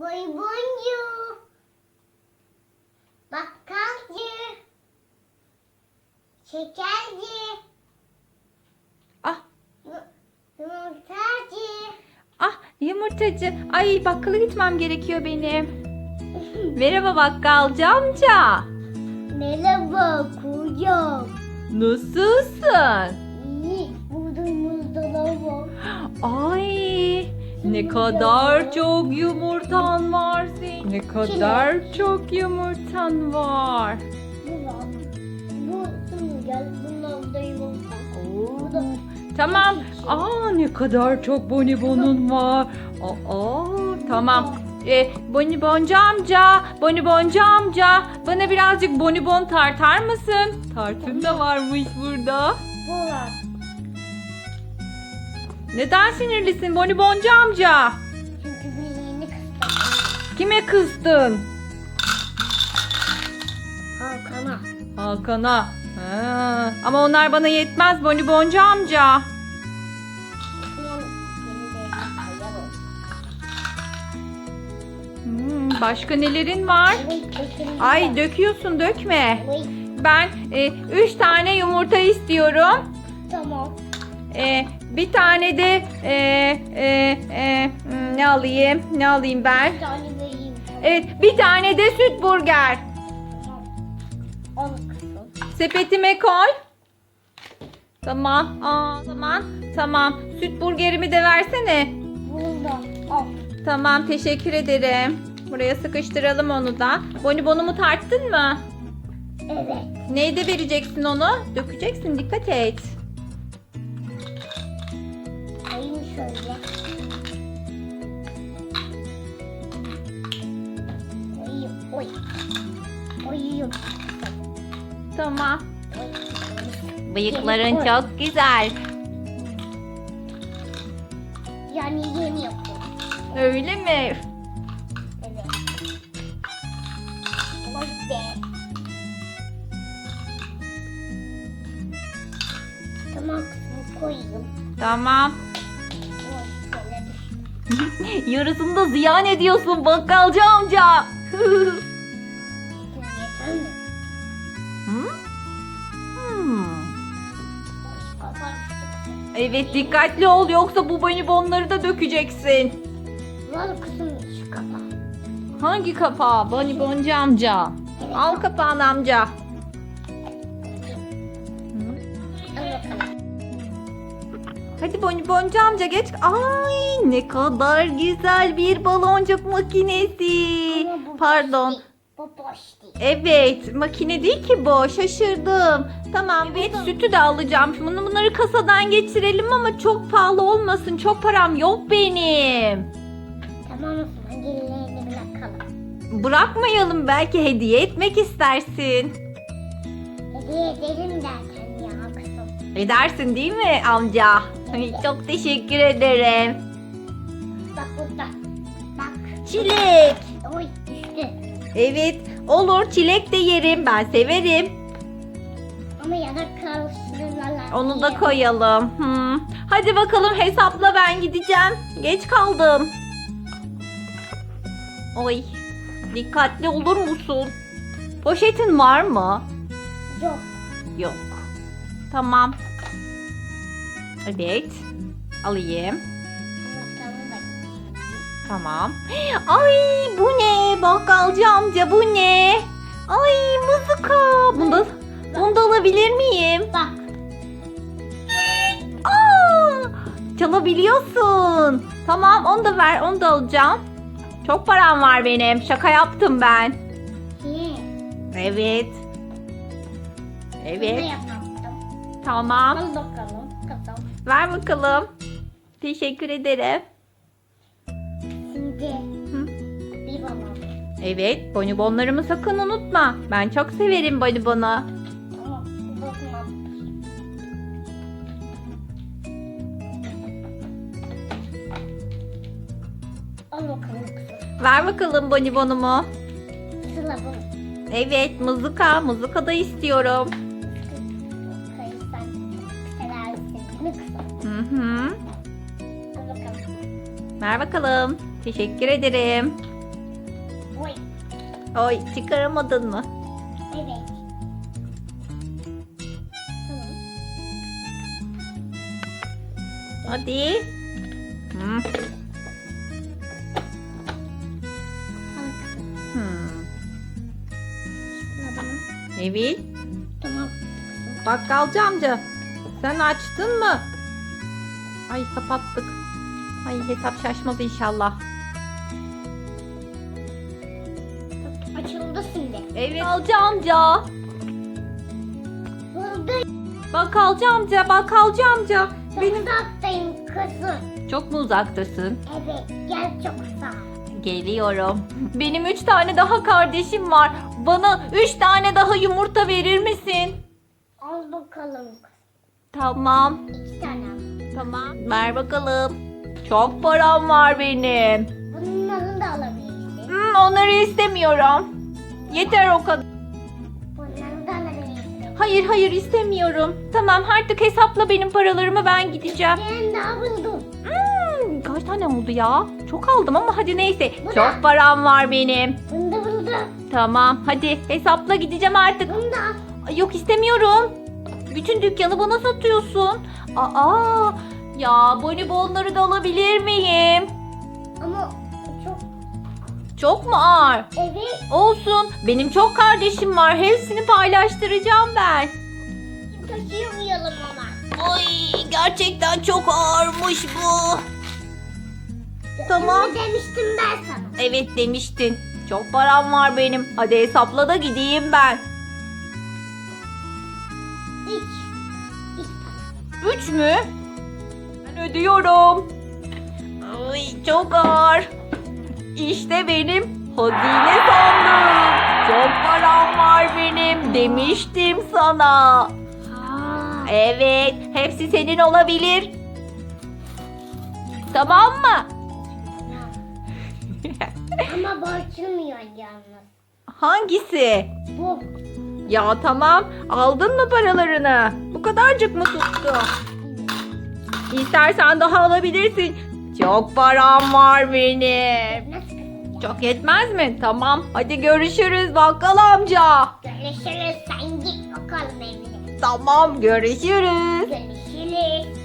Bonboncu. Bakkalcı. Şekerci. Ah Yumurtacı. ah yumurtacı. Ay bakkala gitmem gerekiyor benim. Merhaba bakkalcı amca. Merhaba kocam. Nasılsın? İyi. Buldum buzdolabı. Ay ne kadar çok yumurtan var senin. Ne kadar çok yumurtan var. Bu var. Bu gel. Bunlar da yumurta. Bu da Tamam. Aa ne kadar çok bonibonun var. Aa tamam. E, boniboncu amca, boniboncu amca bana birazcık bonibon tartar mısın? Tartın da varmış burada. bu var. Neden sinirlisin boniboncu amca? Çünkü bileğini kıstım. Kime kızdın? Hakan'a. Hakan'a. Ha, ama onlar bana yetmez boniboncu amca. Hmm, başka nelerin var? Ay döküyorsun dökme. Ben e, üç tane yumurta istiyorum. Tamam. E, bir tane de e, e, e, hmm, ne alayım? Ne alayım ben? Bir tane vereyim. Evet, bir tane de süt burger. Al kızım. Sepetime koy. Tamam. Aa, tamam. Tamam. Süt burgerimi de versene. Bunu da al. Tamam, teşekkür ederim. Buraya sıkıştıralım onu da. Bonibonumu tarttın mı? Evet. Neyde vereceksin onu? Dökeceksin, dikkat et. Koyayım şöyle. Koyayım. Oy. Koyayım. Tamam. Bıyıkların Oy. çok güzel. Yani yeni yapıyorum. Öyle mi? Evet. Oy be. Tamam kızım koyayım. Tamam. Yarısını da ziyan ediyorsun bakkalcı amca. Hmm. Evet dikkatli ol yoksa bu bonibonları da dökeceksin. Var kızım şu kapağı. Hangi kapağı? Boniboncu amca. Al kapağını amca. Hadi boniboncu amca geç. Ay ne kadar güzel bir baloncuk makinesi. Ama bu Pardon. değil. Bu boş değil. Evet, makine değil ki bu. Şaşırdım. Tamam, evet sütü de alacağım. Bunu bunları kasadan geçirelim ama çok pahalı olmasın. Çok param yok benim. Tamam o zaman gerilerini bırakalım. Bırakmayalım belki hediye etmek istersin. Hediye ederim derken ya kızım. Edersin değil mi amca? Ay, Çok teşekkür ederim. Bak burada. Bak. Çilek. Oy düştü. Evet, olur çilek de yerim. Ben severim. Ama yanak karıştırırlar. Onu da koyalım. Hmm. Hadi bakalım hesapla ben gideceğim. Geç kaldım. Oy. Dikkatli olur musun? Poşetin var mı? Yok. Yok. Tamam. Evet. Alayım. Tamam. Ay bu ne? Bakkalcı amca bu ne? Ay mızıka. Bunda, bunda alabilir miyim? Bak. Aa, çalabiliyorsun. Tamam onu da ver onu da alacağım. Çok param var benim. Şaka yaptım ben. Evet. Evet. Tamam. Al bakalım. Ver bakalım. Teşekkür ederim. Şimdi Hı. bir bana. Evet, bonibonlarımı sakın unutma. Ben çok severim bonibonu. Tamam. Bakma. Al bakalım kızım. Ver bakalım bonibonumu. Sıla bunu. Evet, mızıka. Mızıka da istiyorum. Hı hı. Al bakalım. Ver bakalım. Teşekkür ederim. Oy. Oy çıkaramadın mı? Evet. Tamam. Hadi. Hı. Evet. Tamam. Bakkalcı amca. Sen açtın mı? Ay kapattık. Ay hesap şaşmaz inşallah. Açıldı şimdi. Evet. Bakkalcı amca. Buradayım. Bakkalcı amca, bakkalcı amca. Çok Benim uzaktayım kızım. çok mu uzaktasın? Evet. Gel çok sağ. Geliyorum. Benim üç tane daha kardeşim var. Bana üç tane daha yumurta verir misin? Al bakalım. Tamam. İki tane. Tamam. Ver bakalım. Çok param var benim. Bunları da alabilirsin. Hmm, onları istemiyorum. Yeter o kadar. Bunları da. Hayır hayır istemiyorum. Tamam artık hesapla benim paralarımı ben gideceğim. Ben daha buldum. Hmm, kaç tane oldu ya? Çok aldım ama hadi neyse. Bu Çok da. param var benim. Bunu da buldum. Tamam hadi hesapla gideceğim artık. Bunu da Yok istemiyorum. Bütün dükkanı bana satıyorsun. Aa ya bonibonları da alabilir miyim? Ama çok Çok mu ağır? evet. Olsun. Benim çok kardeşim var. Hepsini paylaştıracağım ben. Taşıyamayalım ama. Ay gerçekten çok ağırmış bu. Tamam. Öyle demiştim ben sana. Evet demiştin. Çok param var benim. Hadi hesapla da gideyim ben. Mü? Ben ödüyorum. Ay çok ağır. İşte benim hazine sandığım. Çok param var benim demiştim sana. Evet, hepsi senin olabilir. Tamam mı? ama borçlumuyor yalnız. Hangisi? Bu. Ya tamam, aldın mı paralarını? Bu kadarcık mı tuttu? İstersen daha alabilirsin. Çok param var benim. Çok yetmez mi? Tamam, hadi görüşürüz bakkal amca. Görüşürüz. Sen git bakalım evine. Tamam, görüşürüz. Görüşürüz.